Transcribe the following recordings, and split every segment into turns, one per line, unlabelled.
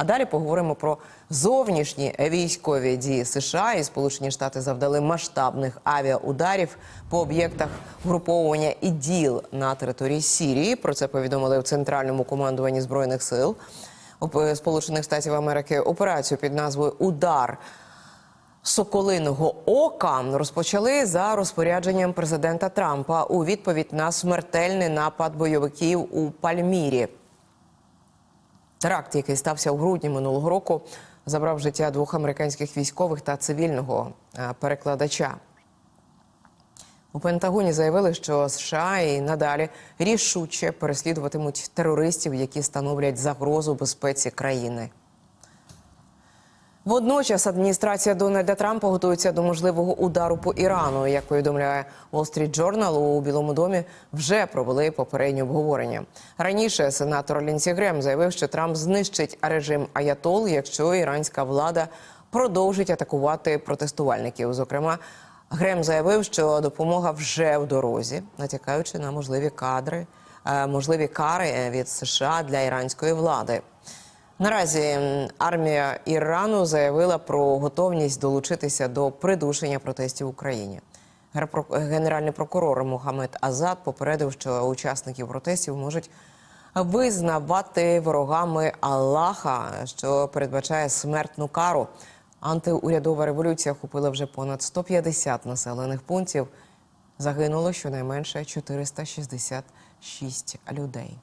А далі поговоримо про зовнішні військові дії США і Сполучені Штати завдали масштабних авіаударів по об'єктах груповування іділ на території Сірії. Про це повідомили в центральному командуванні збройних сил Сполучених Штатів Америки. Операцію під назвою Удар. Соколиного ока розпочали за розпорядженням президента Трампа у відповідь на смертельний напад бойовиків у Пальмірі. Теракт, який стався у грудні минулого року, забрав життя двох американських військових та цивільного е, перекладача. У Пентагоні заявили, що США і надалі рішуче переслідуватимуть терористів, які становлять загрозу безпеці країни. Водночас адміністрація Дональда Трампа готується до можливого удару по Ірану. Як повідомляє Wall Street Journal, у Білому домі вже провели попереднє обговорення. Раніше сенатор Лінсі Грем заявив, що Трамп знищить режим Аятол, якщо іранська влада продовжить атакувати протестувальників. Зокрема, Грем заявив, що допомога вже в дорозі, натякаючи на можливі кадри, е, можливі кари від США для іранської влади. Наразі армія Ірану заявила про готовність долучитися до придушення протестів в Україні. Генеральний прокурор Мухаммед Азад попередив, що учасників протестів можуть визнавати ворогами Аллаха, що передбачає смертну кару. Антиурядова революція охопила вже понад 150 населених пунктів. Загинуло щонайменше 466 людей.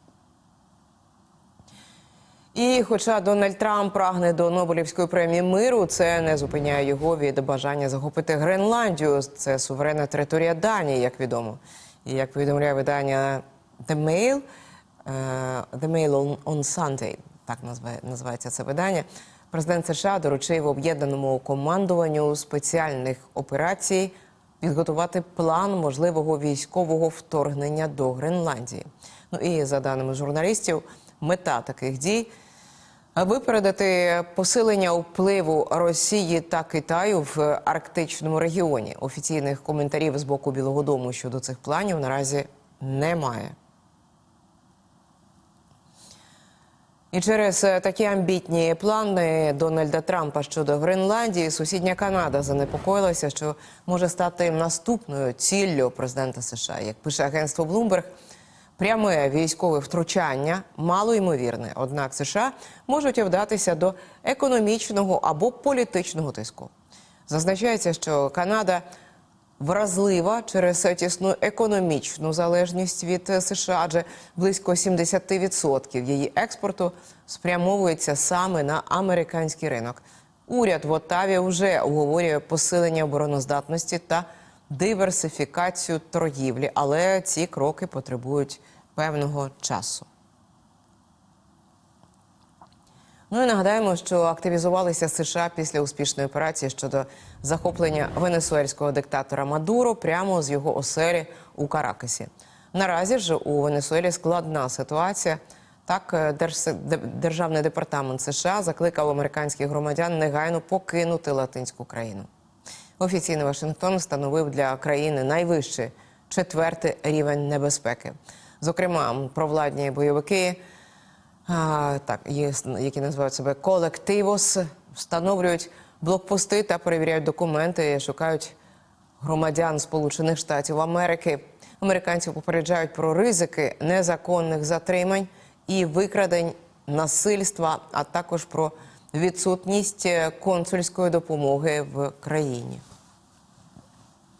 І хоча Дональд Трамп прагне до Нобелівської премії миру, це не зупиняє його від бажання захопити Гренландію. Це суверенна територія Данії, як відомо. І як повідомляє видання The Mail, е, The Mail on- Sunday, так називає- називається це видання. Президент США доручив об'єднаному командуванню спеціальних операцій підготувати план можливого військового вторгнення до Гренландії. Ну і за даними журналістів, мета таких дій випередити посилення впливу Росії та Китаю в арктичному регіоні. Офіційних коментарів з боку Білого Дому щодо цих планів наразі немає. І через такі амбітні плани Дональда Трампа щодо Гренландії сусідня Канада занепокоїлася, що може стати наступною ціллю президента США. Як пише агентство Bloomberg, пряме військове втручання мало ймовірне. Однак США можуть вдатися до економічного або політичного тиску. Зазначається, що Канада вразлива через тісну економічну залежність від США, адже близько 70% її експорту спрямовується саме на американський ринок. Уряд в Оттаві вже обговорює посилення обороноздатності та диверсифікацію торгівлі, але ці кроки потребують певного часу. Ну і нагадаємо, що активізувалися США після успішної операції щодо захоплення венесуельського диктатора Мадуро прямо з його оселі у Каракасі. Наразі ж у Венесуелі складна ситуація. Так, е, Державний департамент США закликав американських громадян негайно покинути латинську країну. Офіційний Вашингтон встановив для країни найвищий четвертий рівень небезпеки. Зокрема, провладні бойовики а, так, є, які називають себе колективос, встановлюють блокпости та перевіряють документи, шукають громадян Сполучених Штатів Америки. Американців попереджають про ризики незаконних затримань і викрадень насильства, а також про відсутність консульської допомоги в країні.